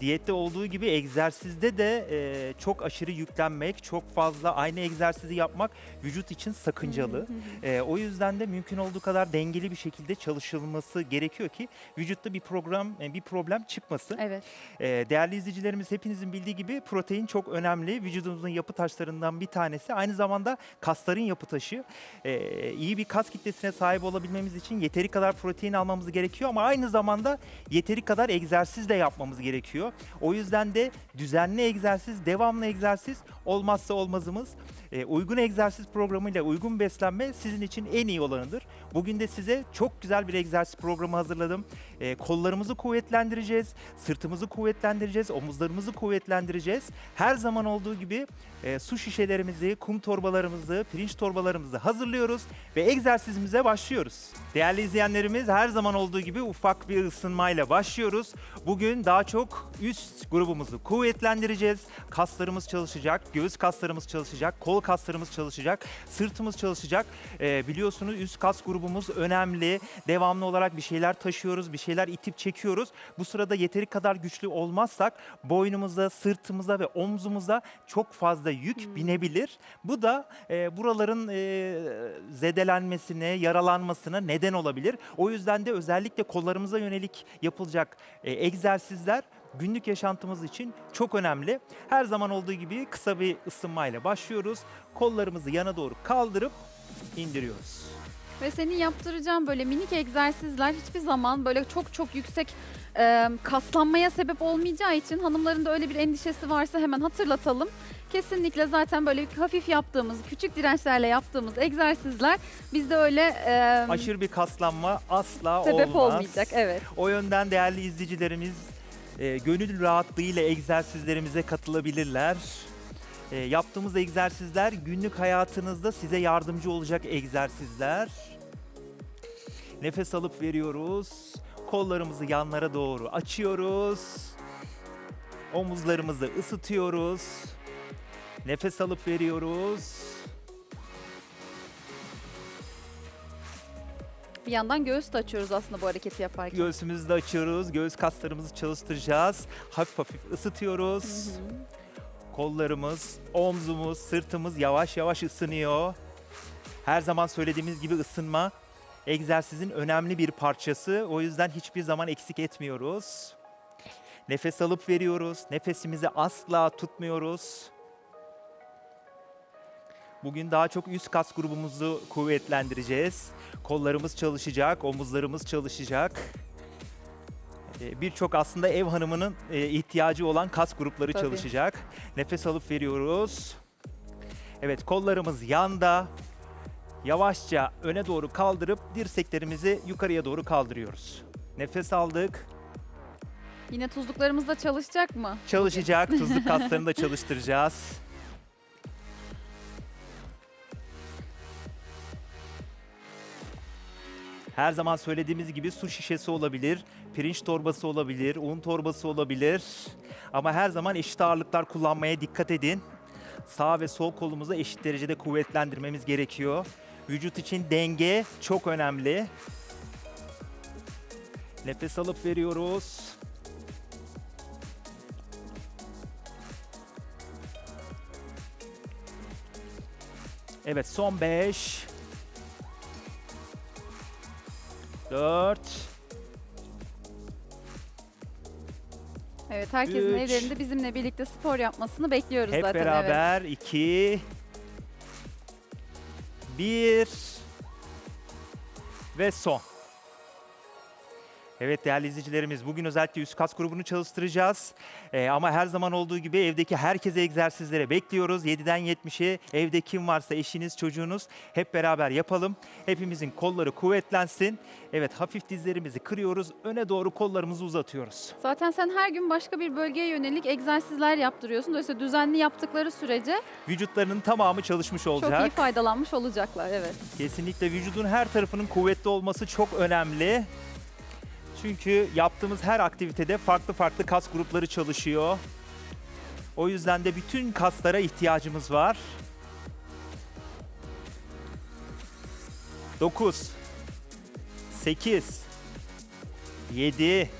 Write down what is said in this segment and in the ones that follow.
Diyette olduğu gibi egzersizde de e, çok aşırı yüklenmek, çok fazla aynı egzersizi yapmak vücut için sakıncalı. E, o yüzden de mümkün olduğu kadar dengeli bir şekilde çalışılması gerekiyor ki vücutta bir program e, bir problem çıkmasın. Evet. E, değerli izleyicilerimiz hepinizin bildiği gibi protein çok önemli. Vücudumuzun yapı taşlarından bir tanesi. Aynı zamanda kasların yapı taşı. E, iyi bir kas kitlesine sahip olabilmemiz için yeteri kadar protein almamız gerekiyor ama aynı zamanda yeteri kadar egzersiz de yapmamız gerekiyor. O yüzden de düzenli egzersiz, devamlı egzersiz olmazsa olmazımız. E, uygun egzersiz programıyla uygun beslenme sizin için en iyi olanıdır. Bugün de size çok güzel bir egzersiz programı hazırladım. E, kollarımızı kuvvetlendireceğiz, sırtımızı kuvvetlendireceğiz, omuzlarımızı kuvvetlendireceğiz. Her zaman olduğu gibi e, su şişelerimizi, kum torbalarımızı, pirinç torbalarımızı hazırlıyoruz ve egzersizimize başlıyoruz. Değerli izleyenlerimiz her zaman olduğu gibi ufak bir ısınmayla başlıyoruz. Bugün daha çok üst grubumuzu kuvvetlendireceğiz. Kaslarımız çalışacak, göğüs kaslarımız çalışacak, kol kaslarımız çalışacak, sırtımız çalışacak. Ee, biliyorsunuz üst kas grubumuz önemli. Devamlı olarak bir şeyler taşıyoruz, bir şeyler itip çekiyoruz. Bu sırada yeteri kadar güçlü olmazsak boynumuza, sırtımıza ve omzumuza çok fazla yük binebilir. Bu da e, buraların e, zedelenmesine, yaralanmasına neden olabilir. O yüzden de özellikle kollarımıza yönelik yapılacak e, egzersizler günlük yaşantımız için çok önemli. Her zaman olduğu gibi kısa bir ısınmayla başlıyoruz. Kollarımızı yana doğru kaldırıp indiriyoruz. Ve senin yaptıracağın böyle minik egzersizler hiçbir zaman böyle çok çok yüksek e, kaslanmaya sebep olmayacağı için hanımların da öyle bir endişesi varsa hemen hatırlatalım. Kesinlikle zaten böyle hafif yaptığımız, küçük dirençlerle yaptığımız egzersizler bizde öyle e, Aşırı bir kaslanma asla sebep olmaz. olmayacak. Evet. O yönden değerli izleyicilerimiz e, gönül rahatlığıyla egzersizlerimize katılabilirler. E, yaptığımız egzersizler günlük hayatınızda size yardımcı olacak egzersizler. Nefes alıp veriyoruz. Kollarımızı yanlara doğru açıyoruz. Omuzlarımızı ısıtıyoruz. Nefes alıp veriyoruz. Bir yandan göğüs de açıyoruz aslında bu hareketi yaparken. Göğsümüzü de açıyoruz. Göğüs kaslarımızı çalıştıracağız. Hafif hafif Hı ısıtıyoruz. hı. Kollarımız, omzumuz, sırtımız yavaş yavaş ısınıyor. Her zaman söylediğimiz gibi ısınma egzersizin önemli bir parçası. O yüzden hiçbir zaman eksik etmiyoruz. Nefes alıp veriyoruz. Nefesimizi asla tutmuyoruz. Bugün daha çok üst kas grubumuzu kuvvetlendireceğiz. Kollarımız çalışacak, omuzlarımız çalışacak. Ee, Birçok aslında ev hanımının e, ihtiyacı olan kas grupları Tabii. çalışacak. Nefes alıp veriyoruz. Evet kollarımız yanda. Yavaşça öne doğru kaldırıp dirseklerimizi yukarıya doğru kaldırıyoruz. Nefes aldık. Yine tuzluklarımız da çalışacak mı? Çalışacak. Tuzluk kaslarını da çalıştıracağız. Her zaman söylediğimiz gibi su şişesi olabilir, pirinç torbası olabilir, un torbası olabilir. Ama her zaman eşit ağırlıklar kullanmaya dikkat edin. Sağ ve sol kolumuzu eşit derecede kuvvetlendirmemiz gerekiyor. Vücut için denge çok önemli. Nefes alıp veriyoruz. Evet son 5 4 Evet herkesin Üç. evlerinde bizimle birlikte spor yapmasını bekliyoruz Hep zaten. Evet. beraber 2 1 ve son. Evet değerli izleyicilerimiz bugün özellikle üst kas grubunu çalıştıracağız. Ee, ama her zaman olduğu gibi evdeki herkese egzersizlere bekliyoruz. 7'den 70'e evde kim varsa eşiniz çocuğunuz hep beraber yapalım. Hepimizin kolları kuvvetlensin. Evet hafif dizlerimizi kırıyoruz. Öne doğru kollarımızı uzatıyoruz. Zaten sen her gün başka bir bölgeye yönelik egzersizler yaptırıyorsun. Dolayısıyla düzenli yaptıkları sürece Vücutlarının tamamı çalışmış olacak. çok iyi faydalanmış olacaklar. Evet. Kesinlikle vücudun her tarafının kuvvetli olması çok önemli. Çünkü yaptığımız her aktivitede farklı farklı kas grupları çalışıyor. O yüzden de bütün kaslara ihtiyacımız var. 9 8 7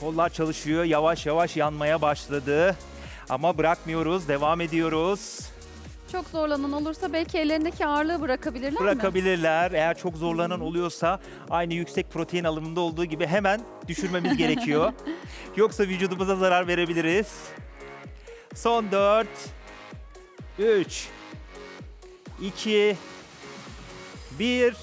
Kollar çalışıyor. Yavaş yavaş yanmaya başladı. Ama bırakmıyoruz. Devam ediyoruz. Çok zorlanan olursa belki ellerindeki ağırlığı bırakabilirler mi? Bırakabilirler. Eğer çok zorlanan oluyorsa aynı yüksek protein alımında olduğu gibi hemen düşürmemiz gerekiyor. Yoksa vücudumuza zarar verebiliriz. Son 4 3 2 1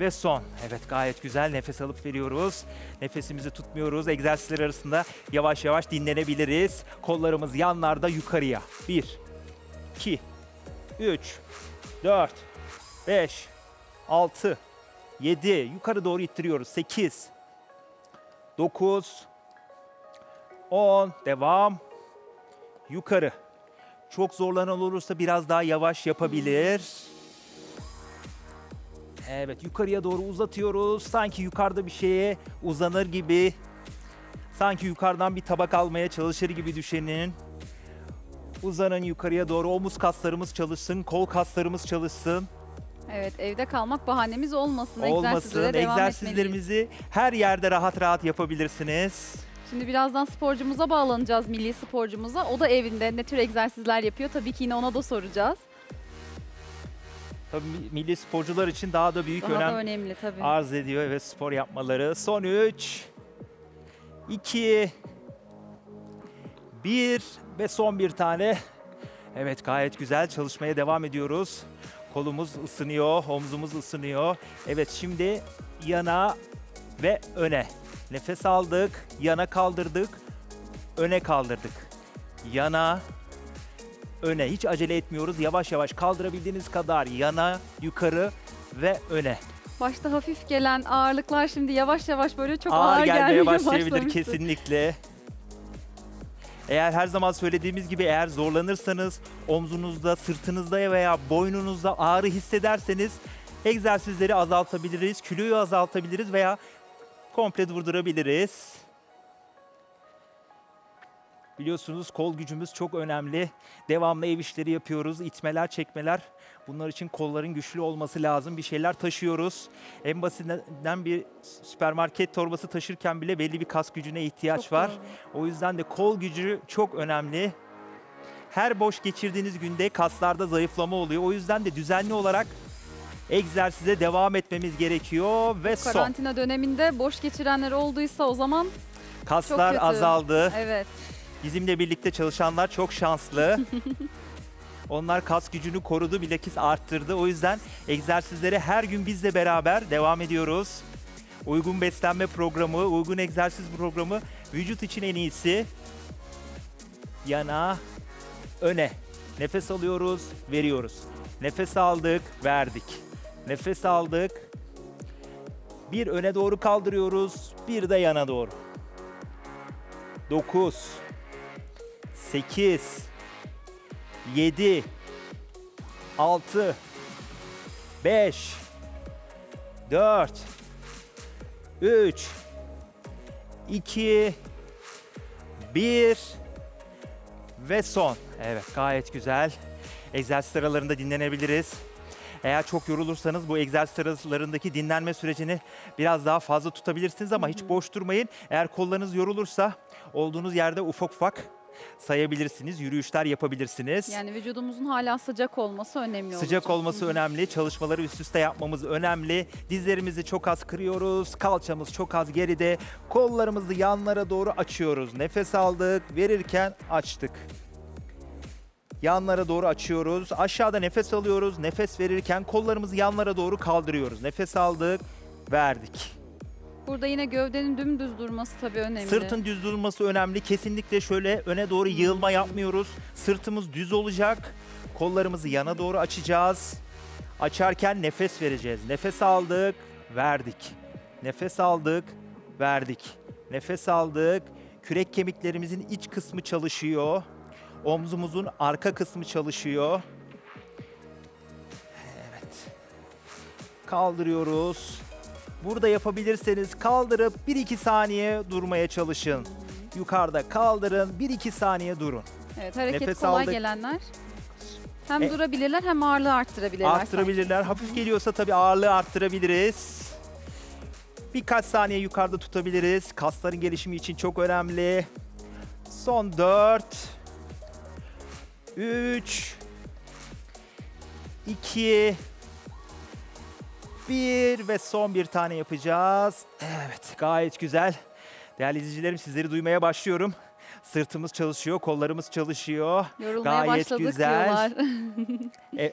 ve son. Evet gayet güzel nefes alıp veriyoruz. Nefesimizi tutmuyoruz. Egzersizler arasında yavaş yavaş dinlenebiliriz. Kollarımız yanlarda yukarıya. 1 2 3 4 5 6 7 yukarı doğru ittiriyoruz. 8 9 10 devam. Yukarı. Çok zorlanan olursa biraz daha yavaş yapabilir. Evet yukarıya doğru uzatıyoruz. Sanki yukarıda bir şeye uzanır gibi. Sanki yukarıdan bir tabak almaya çalışır gibi düşünün. Uzanın yukarıya doğru. Omuz kaslarımız çalışsın, kol kaslarımız çalışsın. Evet evde kalmak bahanemiz olmasın. Olmasın. Egzersizlere devam etmeliyiz. Egzersizlerimizi her yerde rahat rahat yapabilirsiniz. Şimdi birazdan sporcumuza bağlanacağız, milli sporcumuza. O da evinde ne tür egzersizler yapıyor? Tabii ki yine ona da soracağız. Tabii mi- milli sporcular için daha da büyük Daha önem da önemli tabii. arz ediyor evet spor yapmaları. Son 3 2 1 ve son bir tane. Evet gayet güzel çalışmaya devam ediyoruz. Kolumuz ısınıyor, omzumuz ısınıyor. Evet şimdi yana ve öne. Nefes aldık, yana kaldırdık, öne kaldırdık. Yana, öne. Hiç acele etmiyoruz. Yavaş yavaş kaldırabildiğiniz kadar yana, yukarı ve öne. Başta hafif gelen ağırlıklar şimdi yavaş yavaş böyle çok ağır, ağır, gelmeye başlayabilir kesinlikle. Eğer her zaman söylediğimiz gibi eğer zorlanırsanız omzunuzda, sırtınızda veya boynunuzda ağrı hissederseniz egzersizleri azaltabiliriz, kiloyu azaltabiliriz veya komple durdurabiliriz. Biliyorsunuz kol gücümüz çok önemli. Devamlı ev işleri yapıyoruz. itmeler, çekmeler. Bunlar için kolların güçlü olması lazım. Bir şeyler taşıyoruz. En basitinden bir süpermarket torbası taşırken bile belli bir kas gücüne ihtiyaç Çok var. doğru. O yüzden de kol gücü çok önemli. Her boş geçirdiğiniz günde kaslarda zayıflama oluyor. O yüzden de düzenli olarak egzersize devam etmemiz gerekiyor ve son. Karantina döneminde boş geçirenler olduysa o zaman Kaslar azaldı. evet Bizimle birlikte çalışanlar çok şanslı. Onlar kas gücünü korudu, bilakis arttırdı. O yüzden egzersizlere her gün bizle beraber devam ediyoruz. Uygun beslenme programı, uygun egzersiz programı vücut için en iyisi. Yana, öne. Nefes alıyoruz, veriyoruz. Nefes aldık, verdik. Nefes aldık. Bir öne doğru kaldırıyoruz, bir de yana doğru. 9 8 7 6 5 4 3 2 1 ve son. Evet gayet güzel. Egzersiz aralarında dinlenebiliriz. Eğer çok yorulursanız bu egzersiz aralarındaki dinlenme sürecini biraz daha fazla tutabilirsiniz ama hiç boş durmayın. Eğer kollarınız yorulursa olduğunuz yerde ufak ufak sayabilirsiniz, yürüyüşler yapabilirsiniz. yani vücudumuzun hala sıcak olması önemli Sıcak olacak. olması önemli, çalışmaları üst üste yapmamız önemli. Dizlerimizi çok az kırıyoruz, kalçamız çok az geride. Kollarımızı yanlara doğru açıyoruz. Nefes aldık, verirken açtık. Yanlara doğru açıyoruz. Aşağıda nefes alıyoruz. Nefes verirken kollarımızı yanlara doğru kaldırıyoruz. Nefes aldık, verdik. Burada yine gövdenin dümdüz durması tabii önemli. Sırtın düz durması önemli. Kesinlikle şöyle öne doğru yığılma yapmıyoruz. Sırtımız düz olacak. Kollarımızı yana doğru açacağız. Açarken nefes vereceğiz. Nefes aldık, verdik. Nefes aldık, verdik. Nefes aldık. Kürek kemiklerimizin iç kısmı çalışıyor. Omzumuzun arka kısmı çalışıyor. Evet. Kaldırıyoruz. Burada yapabilirseniz kaldırıp 1-2 saniye durmaya çalışın. Yukarıda kaldırın, 1-2 saniye durun. Evet hareket Nefes kolay aldık. gelenler hem E- durabilirler hem ağırlığı arttırabilirler. Arttırabilirler. Hafif geliyorsa tabii ağırlığı arttırabiliriz. Birkaç saniye yukarıda tutabiliriz. Kasların gelişimi için çok önemli. Son 4 3 2 1 ve son bir tane yapacağız. Evet, gayet güzel. Değerli izleyicilerim sizleri duymaya başlıyorum. Sırtımız çalışıyor, kollarımız çalışıyor. Yorulmaya Gayet başladık güzel. diyorlar.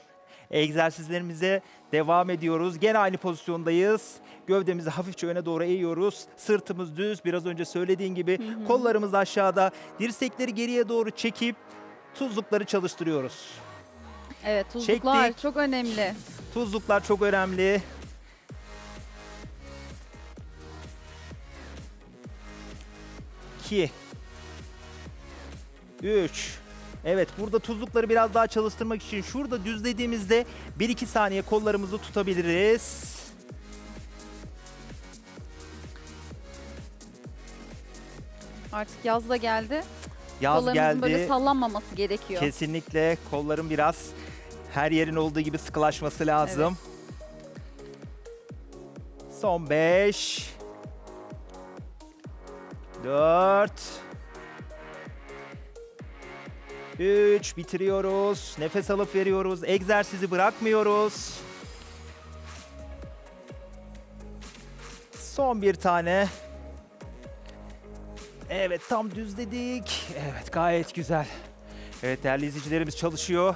Egzersizlerimize devam ediyoruz. Gene aynı pozisyondayız. Gövdemizi hafifçe öne doğru eğiyoruz. Sırtımız düz. Biraz önce söylediğin gibi kollarımız aşağıda. Dirsekleri geriye doğru çekip tuzlukları çalıştırıyoruz. evet tuzluklar Çektik. çok önemli. Tuzluklar çok önemli. İki. Üç. Evet burada tuzlukları biraz daha çalıştırmak için şurada düzlediğimizde 1-2 saniye kollarımızı tutabiliriz. Artık yaz da geldi. Yaz Kollarımızın böyle geldi. sallanmaması gerekiyor. Kesinlikle kolların biraz her yerin olduğu gibi sıkılaşması lazım. Son 5 4 3 bitiriyoruz. Nefes alıp veriyoruz. Egzersizi bırakmıyoruz. Son bir tane. Evet tam düzledik. Evet gayet güzel. Evet değerli izleyicilerimiz çalışıyor.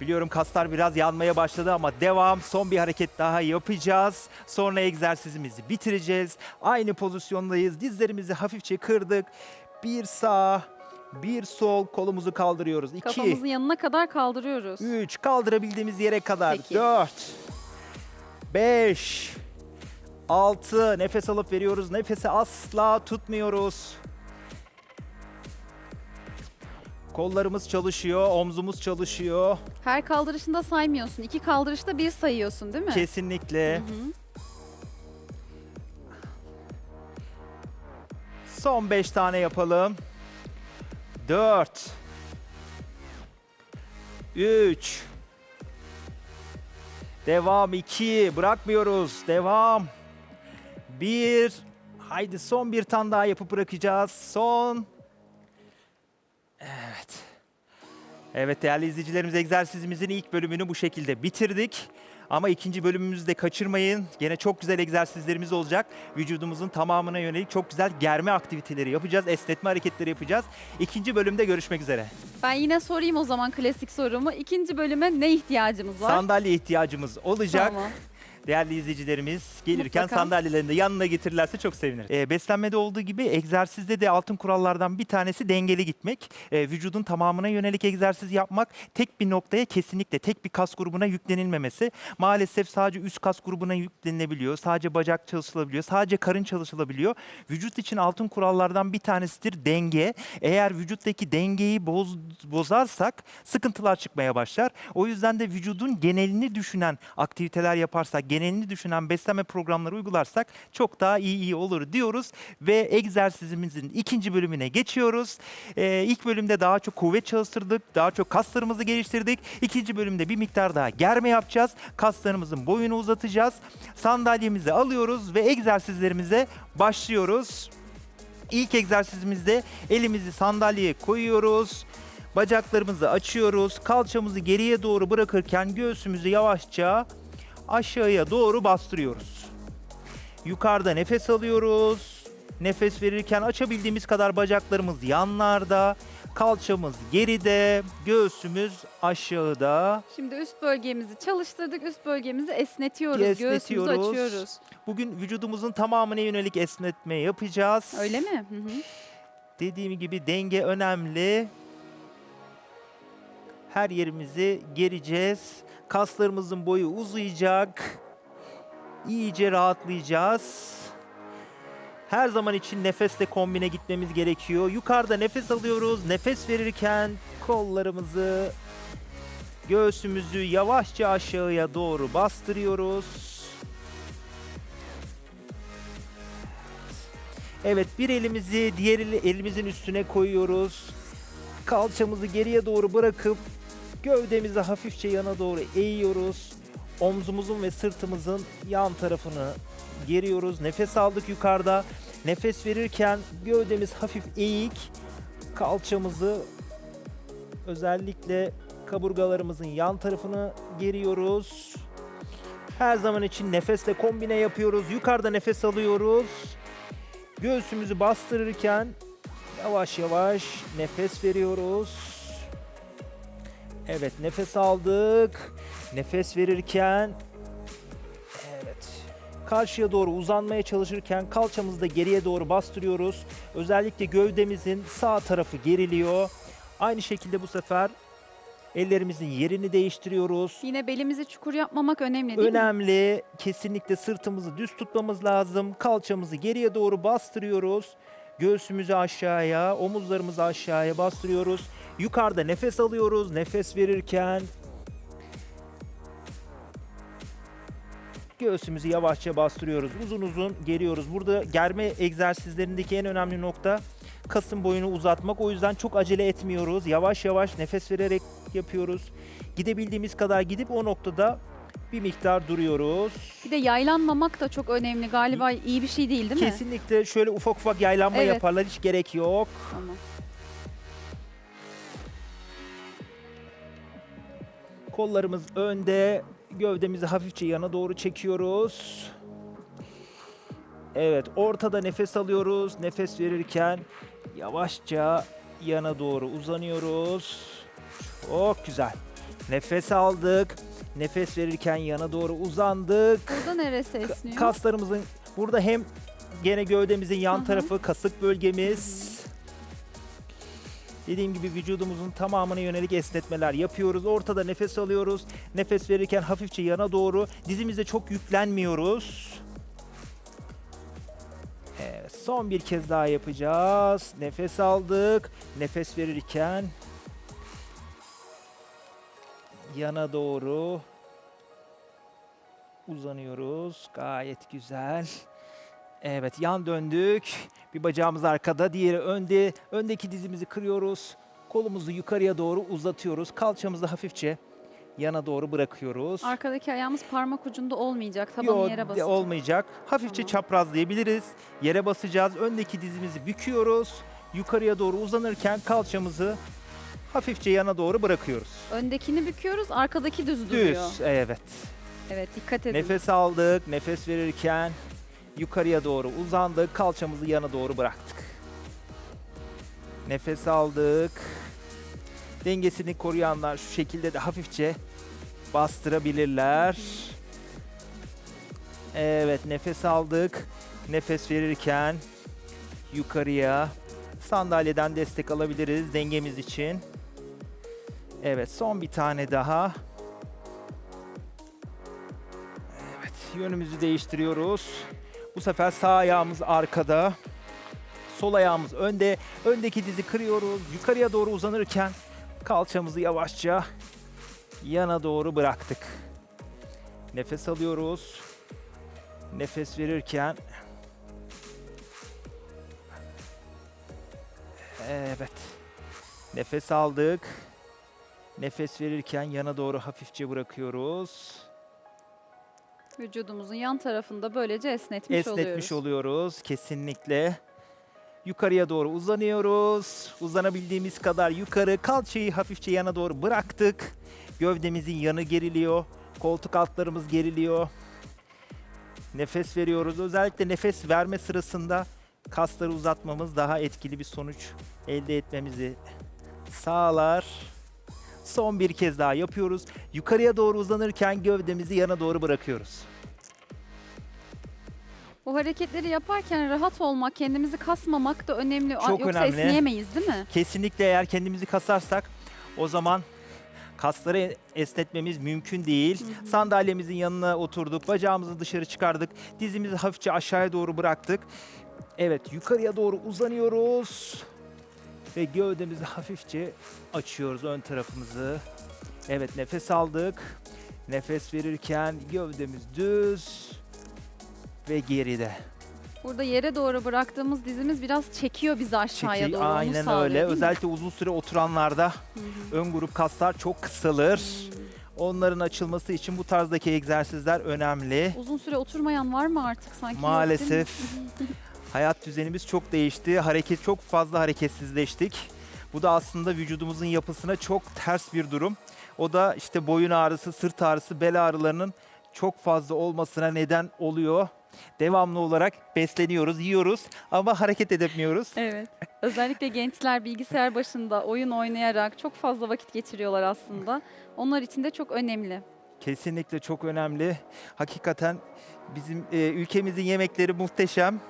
Biliyorum kaslar biraz yanmaya başladı ama devam. Son bir hareket daha yapacağız. Sonra egzersizimizi bitireceğiz. Aynı pozisyondayız. Dizlerimizi hafifçe kırdık. Bir sağ, bir sol kolumuzu kaldırıyoruz. İki, Kafamızın yanına kadar kaldırıyoruz. 3 kaldırabildiğimiz yere kadar. Peki. 4 5 6 nefes alıp veriyoruz. Nefesi asla tutmuyoruz. Kollarımız çalışıyor, omzumuz çalışıyor. Her kaldırışında saymıyorsun. İki kaldırışta bir sayıyorsun değil mi? Kesinlikle. Hı hı. Son 5 tane yapalım. 4 3 Devam 2 bırakmıyoruz. Devam. 1 Haydi son bir tane daha yapıp bırakacağız. Son Evet. Evet değerli izleyicilerimiz egzersizimizin ilk bölümünü bu şekilde bitirdik. Ama ikinci bölümümüzü de kaçırmayın. Gene çok güzel egzersizlerimiz olacak. Vücudumuzun tamamına yönelik çok güzel germe aktiviteleri yapacağız. Esnetme hareketleri yapacağız. İkinci bölümde görüşmek üzere. Ben yine sorayım o zaman klasik sorumu. İkinci bölüme ne ihtiyacımız var? Sandalye ihtiyacımız olacak. Tamam. Değerli izleyicilerimiz gelirken Mutlaka. sandalyelerini de yanına getirirlerse çok seviniriz. Ee, beslenmede olduğu gibi egzersizde de altın kurallardan bir tanesi dengeli gitmek. Ee, vücudun tamamına yönelik egzersiz yapmak. Tek bir noktaya kesinlikle tek bir kas grubuna yüklenilmemesi. Maalesef sadece üst kas grubuna yüklenilebiliyor. Sadece bacak çalışılabiliyor. Sadece karın çalışılabiliyor. Vücut için altın kurallardan bir tanesidir denge. Eğer vücuttaki dengeyi boz, bozarsak sıkıntılar çıkmaya başlar. O yüzden de vücudun genelini düşünen aktiviteler yaparsak, genelini düşünen beslenme programları uygularsak çok daha iyi iyi olur diyoruz ve egzersizimizin ikinci bölümüne geçiyoruz. Ee, ilk bölümde daha çok kuvvet çalıştırdık, daha çok kaslarımızı geliştirdik. İkinci bölümde bir miktar daha germe yapacağız. Kaslarımızın boyunu uzatacağız. Sandalyemizi alıyoruz ve egzersizlerimize başlıyoruz. İlk egzersizimizde elimizi sandalyeye koyuyoruz. Bacaklarımızı açıyoruz. Kalçamızı geriye doğru bırakırken göğsümüzü yavaşça aşağıya doğru bastırıyoruz. Yukarıda nefes alıyoruz. Nefes verirken açabildiğimiz kadar bacaklarımız yanlarda, kalçamız geride, göğsümüz aşağıda. Şimdi üst bölgemizi çalıştırdık. Üst bölgemizi esnetiyoruz. Göğsümüzü Esnetiyoruz. açıyoruz. Bugün vücudumuzun tamamına yönelik esnetme yapacağız. Öyle mi? Hı hı. Dediğim gibi denge önemli. Her yerimizi gereceğiz. Kaslarımızın boyu uzayacak. İyice rahatlayacağız. Her zaman için nefesle kombine gitmemiz gerekiyor. Yukarıda nefes alıyoruz. Nefes verirken kollarımızı, göğsümüzü yavaşça aşağıya doğru bastırıyoruz. Evet bir elimizi diğer eli- elimizin üstüne koyuyoruz. Kalçamızı geriye doğru bırakıp gövdemizi hafifçe yana doğru eğiyoruz. Omzumuzun ve sırtımızın yan tarafını geriyoruz. Nefes aldık yukarıda. Nefes verirken gövdemiz hafif eğik. Kalçamızı özellikle kaburgalarımızın yan tarafını geriyoruz. Her zaman için nefesle kombine yapıyoruz. Yukarıda nefes alıyoruz. Göğsümüzü bastırırken yavaş yavaş nefes veriyoruz. Evet nefes aldık. Nefes verirken evet karşıya doğru uzanmaya çalışırken kalçamızı da geriye doğru bastırıyoruz. Özellikle gövdemizin sağ tarafı geriliyor. Aynı şekilde bu sefer ellerimizin yerini değiştiriyoruz. Yine belimizi çukur yapmamak önemli değil mi? Önemli. Kesinlikle sırtımızı düz tutmamız lazım. Kalçamızı geriye doğru bastırıyoruz. Göğsümüzü aşağıya, omuzlarımızı aşağıya bastırıyoruz. Yukarıda nefes alıyoruz. Nefes verirken göğsümüzü yavaşça bastırıyoruz. Uzun uzun geriyoruz. Burada germe egzersizlerindeki en önemli nokta kasın boyunu uzatmak. O yüzden çok acele etmiyoruz. Yavaş yavaş nefes vererek yapıyoruz. Gidebildiğimiz kadar gidip o noktada bir miktar duruyoruz. Bir de yaylanmamak da çok önemli. Galiba iyi bir şey değil değil mi? Kesinlikle şöyle ufak ufak yaylanma Evet. yaparlar. Hiç gerek yok. Tamam. Kollarımız önde. Gövdemizi hafifçe yana doğru çekiyoruz. Evet, ortada nefes alıyoruz. Nefes verirken yavaşça yana doğru uzanıyoruz. Çok güzel. Nefes aldık. Nefes verirken yana doğru uzandık. Burada neresi esniyor? Kaslarımızın burada hem gene gövdemizin yan hı. tarafı kasık bölgemiz. Dediğim gibi vücudumuzun tamamına yönelik esnetmeler yapıyoruz. Ortada nefes alıyoruz. Nefes verirken hafifçe yana doğru. Dizimize çok yüklenmiyoruz. Evet, son bir kez daha yapacağız. Nefes aldık. Nefes verirken yana doğru uzanıyoruz. Gayet güzel. Evet yan döndük. Bir bacağımız arkada, diğeri önde. Öndeki dizimizi kırıyoruz. Kolumuzu yukarıya doğru uzatıyoruz. Kalçamızı hafifçe yana doğru bırakıyoruz. Arkadaki ayağımız parmak ucunda olmayacak. Tabanı Yo, yere basacak. olmayacak. Hafifçe Tamam. çaprazlayabiliriz. Yere basacağız. Öndeki dizimizi büküyoruz. Yukarıya doğru uzanırken kalçamızı hafifçe yana doğru bırakıyoruz. Öndekini büküyoruz, arkadaki düz duruyor. Düz. Evet. Evet, dikkat edin. Nefes aldık. Nefes verirken yukarıya doğru uzandık. Kalçamızı yana doğru bıraktık. Nefes aldık. Dengesini koruyanlar şu şekilde de hafifçe bastırabilirler. Evet nefes aldık. Nefes verirken yukarıya sandalyeden destek alabiliriz dengemiz için. Evet son bir tane daha. Evet, yönümüzü değiştiriyoruz. Bu sefer sağ ayağımız arkada. Sol ayağımız önde. Öndeki dizi kırıyoruz. Yukarıya doğru uzanırken kalçamızı yavaşça yana doğru bıraktık. Nefes alıyoruz. Nefes verirken Evet. Nefes aldık. Nefes verirken yana doğru hafifçe bırakıyoruz. Vücudumuzun yan tarafında böylece esnetmiş, Esnetmiş oluyoruz. oluyoruz kesinlikle. Yukarıya doğru uzanıyoruz. Uzanabildiğimiz kadar yukarı. Kalçayı hafifçe yana doğru bıraktık. Gövdemizin yanı geriliyor. Koltuk altlarımız geriliyor. Nefes veriyoruz. Özellikle nefes verme sırasında kasları uzatmamız daha etkili bir sonuç elde etmemizi sağlar. Son bir kez daha yapıyoruz. Yukarıya doğru uzanırken gövdemizi yana doğru bırakıyoruz. Bu hareketleri yaparken rahat olmak, kendimizi kasmamak da önemli. Çok Yoksa önemli. esneyemeyiz değil mi? Kesinlikle eğer kendimizi kasarsak o zaman kasları esnetmemiz mümkün değil. Sandalyemizin yanına oturduk, bacağımızı dışarı çıkardık, dizimizi hafifçe aşağıya doğru bıraktık. Evet, yukarıya doğru uzanıyoruz ve gövdemizi hafifçe açıyoruz ön tarafımızı. Evet, nefes aldık. Nefes verirken gövdemiz düz ve geride. Burada yere doğru bıraktığımız dizimiz biraz çekiyor bizi aşağıya Çeki- doğru. Onu aynen sağlıyor, öyle. değil mi? Özellikle uzun süre oturanlarda ön grup kaslar çok kısalır. Hmm. Onların açılması için bu tarzdaki egzersizler önemli. Uzun süre oturmayan var mı artık sanki? yok değil mi? Maalesef hayat düzenimiz çok değişti. Hareket çok fazla hareketsizleştik. Bu da aslında vücudumuzun yapısına çok ters bir durum. O da işte boyun ağrısı, sırt ağrısı, bel ağrılarının çok fazla olmasına neden oluyor. Devamlı olarak besleniyoruz, yiyoruz ama hareket edemiyoruz. Evet. Özellikle gençler bilgisayar başında oyun oynayarak çok fazla vakit geçiriyorlar aslında. Onlar için de çok önemli. Kesinlikle çok önemli. Hakikaten bizim e, ülkemizin yemekleri muhteşem.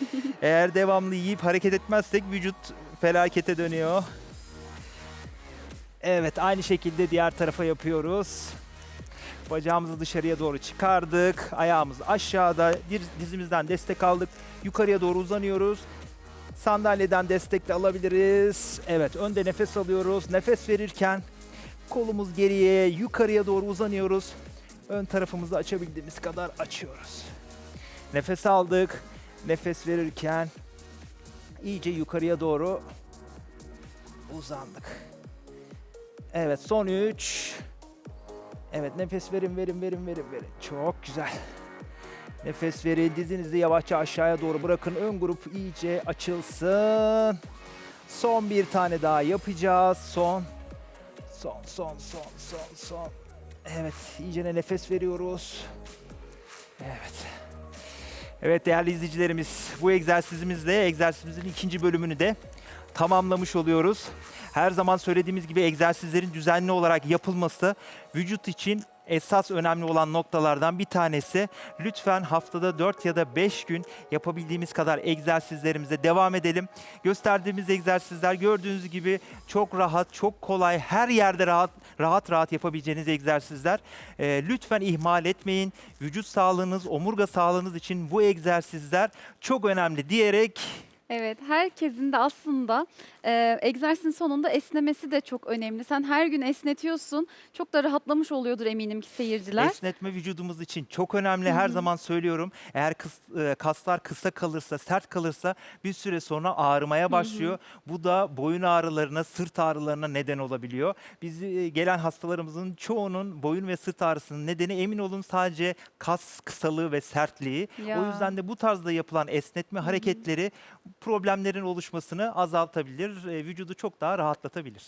Eğer devamlı yiyip hareket etmezsek vücut felakete dönüyor. Evet aynı şekilde diğer tarafa yapıyoruz. Bacağımızı dışarıya doğru çıkardık. Ayağımız aşağıda. Diz- Dizimizden destek aldık. Yukarıya doğru uzanıyoruz. Sandalyeden destek de alabiliriz. Evet önde nefes alıyoruz. Nefes verirken kolumuz geriye, yukarıya doğru uzanıyoruz. Ön tarafımızı açabildiğimiz kadar açıyoruz. Nefes aldık. Nefes verirken iyice yukarıya doğru uzandık. Evet son üç. Evet nefes verin verin verin verin verin. Çok güzel. Nefes verin dizinizi yavaşça aşağıya doğru bırakın. Ön grup iyice açılsın. Son bir tane daha yapacağız. Son. Son son son son son. Evet iyice nefes veriyoruz. Evet. Evet değerli izleyicilerimiz bu egzersizimizle egzersizimizin ikinci bölümünü de tamamlamış oluyoruz. Her zaman söylediğimiz gibi egzersizlerin düzenli olarak yapılması vücut için esas önemli olan noktalardan bir tanesi. Lütfen haftada 4 ya da 5 gün yapabildiğimiz kadar egzersizlerimize devam edelim. Gösterdiğimiz egzersizler gördüğünüz gibi çok rahat, çok kolay, her yerde rahat rahat rahat yapabileceğiniz egzersizler. Ee, lütfen ihmal etmeyin. Vücut sağlığınız, omurga sağlığınız için bu egzersizler çok önemli diyerek Evet, herkesin de aslında e, egzersizin sonunda esnemesi de çok önemli. Sen her gün esnetiyorsun, çok da rahatlamış oluyordur eminim ki seyirciler. Esnetme vücudumuz için çok önemli. Her zaman söylüyorum. Eğer kıs- e, kaslar kısa kalırsa, sert kalırsa bir süre sonra ağrımaya başlıyor. Bu da boyun ağrılarına, sırt ağrılarına neden olabiliyor. Biz e, gelen hastalarımızın çoğunun boyun ve sırt ağrısının nedeni emin olun sadece kas kısalığı ve sertliği. Ya. O yüzden de bu tarzda yapılan esnetme hareketleri problemlerin oluşmasını azaltabilir, e, vücudu çok daha rahatlatabilir.